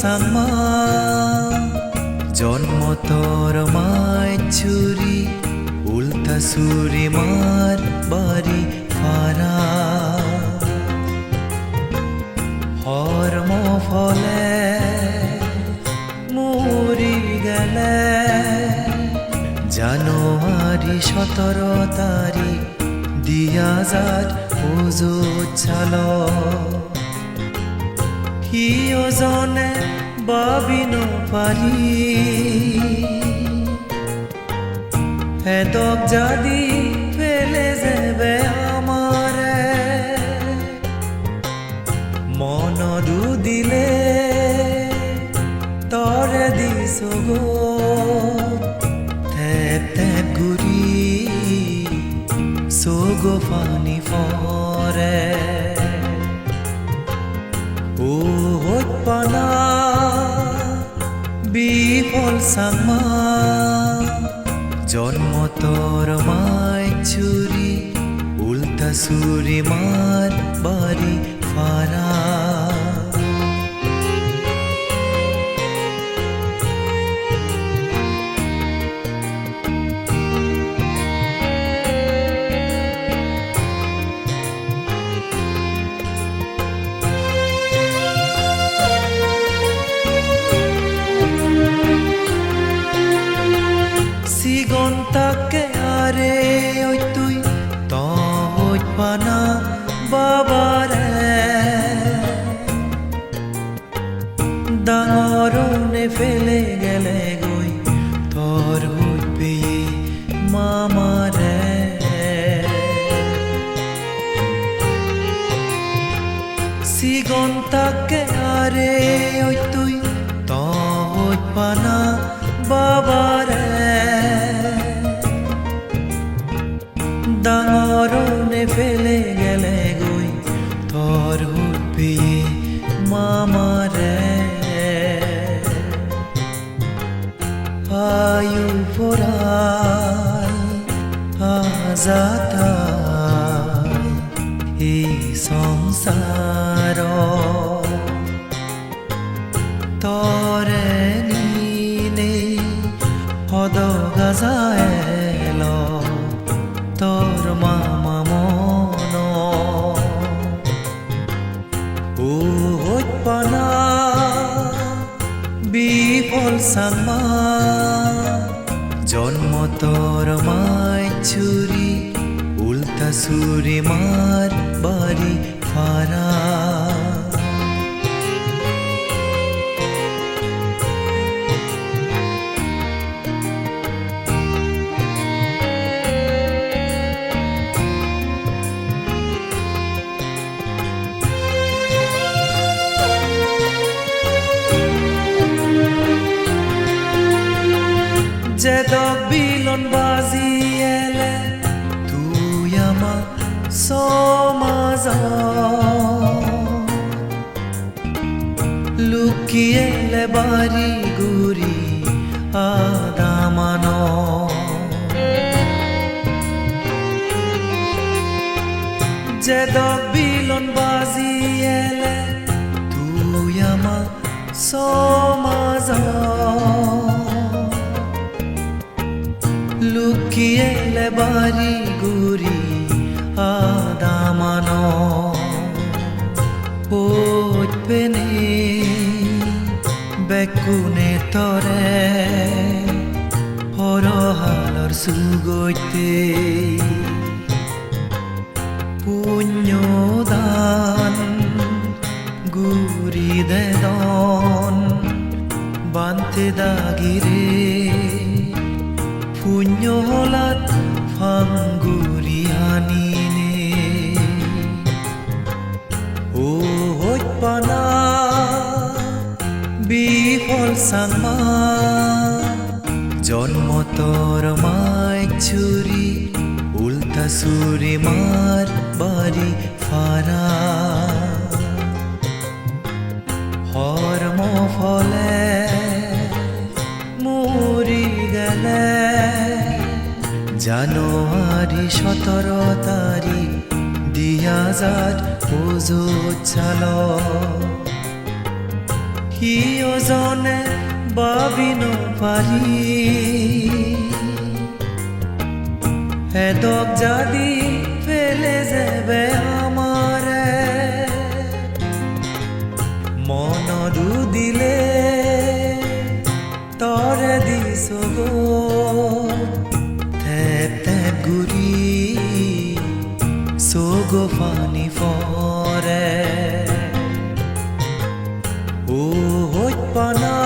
চাংমা জন্ম তোর উল্টা চুরি মার বাড়ি ফারা। হর্ম ফলে মরি গেলে, জানুয়ারি সতেরো তারিখ, দিয়া যার পুজো চাল হিয়জনে বাবিন পারি হেদক যদি ফেলে যাবে আমারে। মন দিলে তরে দিছ থেপ গুৰি চগো ফানি ফরে ও পানা বিফল চাংমা জন্ম তোর মাই চুরি উল্টা চুরি মার বাড়ি ফারা। আরে ওই তুই তই পানা বাবারে। ডাঙরনে ফেলে আজাতাই এই সংসার তরে নিনে হদ গাজায়েল তোর মামা মন। ও পানা বিফল জন্ম তোর মায় চুরি উল্টা চুরি মার বাড়ি ফারা যে দক বিলন বাজি এলে তুই আমার সমাজ লুকিয়েলে বাড়ি গুরি আদামান যে দক বিলন বাজি এলে তুই আমার সমাজ লুকিয়েলে বাড়ি গুরি আদামান। পেনে বেকুনে তরে হরহালর সুগৈতে পুণ্যদান গুরি দেদন বান্তে দাগিরে পুণ্যলাত ফাঙ্গুরিয়ানিনে ও পানা বিফল চাংমা জন্ম তোর মায় চুরি উল্টা চুরি মার বাড়ি ফারা। জানুয়ারি সতেরো তারিখ, দিয়া হাজার পুজো চাল কি ওজনে বাবিন পারি। হেদক যাদি ফেলে যাবে চগো for ফৰে ও হইত পানা,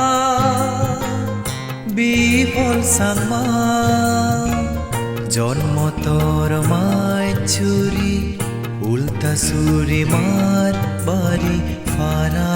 বিফল সামা জন্ম তোর মায় ছুরি, উল্টা সুরি মার বাড়ি ফারা।